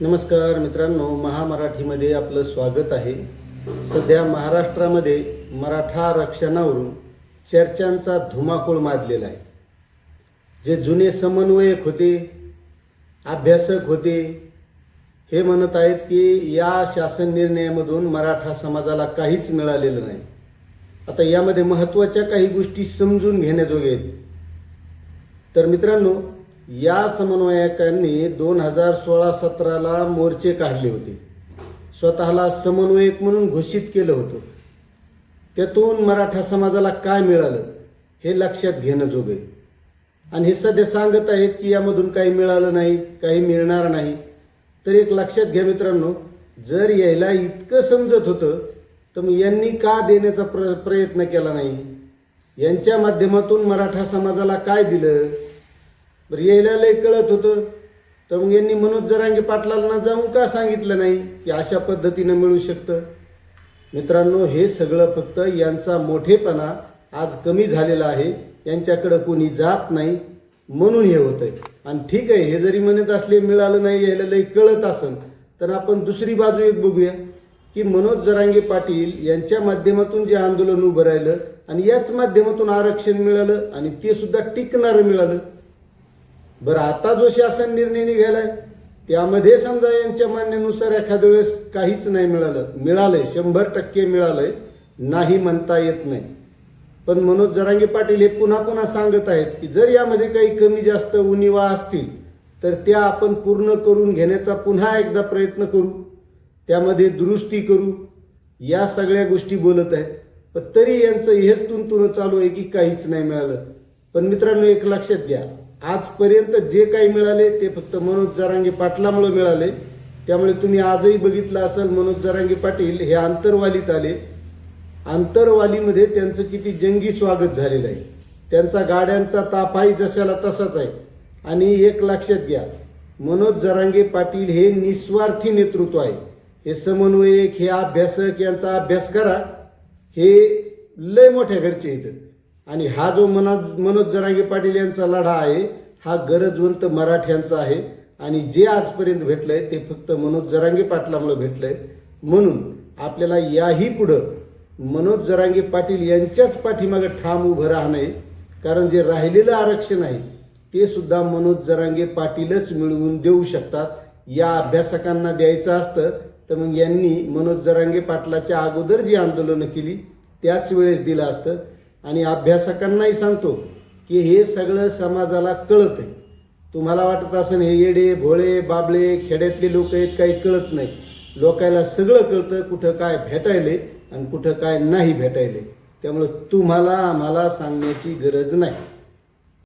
नमस्कार मित्रांनो महामराठीमध्ये आपलं स्वागत आहे. सध्या महाराष्ट्रामध्ये मराठा आरक्षणावरून चर्चांचा धुमाकूळ माजलेला आहे. जे जुने समन्वयक होते अभ्यासक होते हे म्हणत आहेत की या शासन निर्णयामधून मराठा समाजाला काहीच मिळालेलं नाही. आता यामध्ये महत्त्वाच्या काही गोष्टी समजून घेण्याजोगे आहेत. तर मित्रांनो या समन्वयकांनी दोन हजार सोळा सतराला मोर्चे काढले होते. स्वतःला समन्वयक म्हणून घोषित केलं होतं. त्यातून मराठा समाजाला काय मिळालं हे लक्षात घेणं जोगे. आणि हे सध्या सांगत आहेत की यामधून काही मिळालं नाही काही मिळणार नाही. तर एक लक्षात घ्या मित्रांनो जर यायला इतकं समजत होतं तर मग यांनी का देण्याचा प्र प्रयत्न केला नाही? यांच्या माध्यमातून मराठा समाजाला काय दिलं? बरं यायला लय कळत होतं. तर मग यांनी मनोज जरांगे पाटलांना जाऊन का सांगितलं नाही की अशा पद्धतीनं मिळू शकतं? मित्रांनो हे सगळं फक्त यांचा मोठेपणा आज कमी झालेला आहे. यांच्याकडं कोणी जात नाही म्हणून हे होतंय. आणि ठीक आहे हे जरी म्हणत असले मिळालं नाही यायला लय कळत असन तर आपण दुसरी बाजू एक बघूया की मनोज जरांगे पाटील यांच्या माध्यमातून जे आंदोलन उभं राहिलं आणि याच माध्यमातून आरक्षण मिळालं आणि ते सुद्धा टिकणारं मिळालं. बरं आता जो शासन निर्णय निघालाय त्यामध्ये समजा यांच्या मान्यानुसार एखाद्या वेळेस काहीच नाही मिळालं. मिळालंय शंभर टक्के मिळालंय नाही म्हणता येत नाही. पण मनोज जरांगे पाटील हे पुन्हा पुन्हा सांगत आहेत की जर यामध्ये काही कमी जास्त उणिवा असतील तर त्या आपण पूर्ण करून घेण्याचा पुन्हा एकदा प्रयत्न करू त्यामध्ये दुरुस्ती करू या सगळ्या गोष्टी बोलत आहेत. पण तरी यांचं हेच तुंतुन चालू आहे की काहीच नाही मिळालं. पण मित्रांनो एक लक्षात घ्या आजपर्यंत जे काही मिळाले ते फक्त मनोज जरांगे पाटलामुळे मिळाले. त्यामुळे तुम्ही आजही बघितलं असेल मनोज जरांगे पाटील हे आंतरवालीत आले. आंतरवालीमध्ये त्यांचं किती जंगी स्वागत झालेलं आहे. त्यांचा गाड्यांचा ताफाही जशाला तसाच आहे. आणि एक लक्षात घ्या मनोज जरांगे पाटील हे निस्वार्थी नेतृत्व आहे. हे समन्वयक हे अभ्यासक यांचा अभ्यास करा. हे लय मोठ्या घरचे इथं आणि हा जो मना मनोज जरांगे पाटील यांचा लढा आहे हा गरजवंत मराठ्यांचा आहे. आणि जे आजपर्यंत भेटलं आहे ते फक्त मनोज जरांगे पाटलामुळे आहे म्हणून आपल्याला याही पुढं मनोज जरांगे पाटील यांच्याच पाठीमागं ठाम उभं राहणं आहे. कारण जे राहिलेलं आरक्षण आहे ते सुद्धा मनोज जरांगे पाटीलच मिळवून देऊ शकतात. या अभ्यासकांना द्यायचं असतं तर मग यांनी मनोज जरांगे पाटलाच्या अगोदर जी आंदोलनं केली त्याच वेळेस दिलं असतं. आणि अभ्यासकांनाही सांगतो की हे सगळं समाजाला कळत आहे तुम्हाला वाटत असेल हे येडे भोळे बाबळे खेड्यातले लोक आहेत काही कळत नाही. लोकायला सगळं कळतं कुठं काय भेटायले आणि कुठं काय नाही भेटायले. त्यामुळं तुम्हाला आम्हाला सांगण्याची गरज नाही.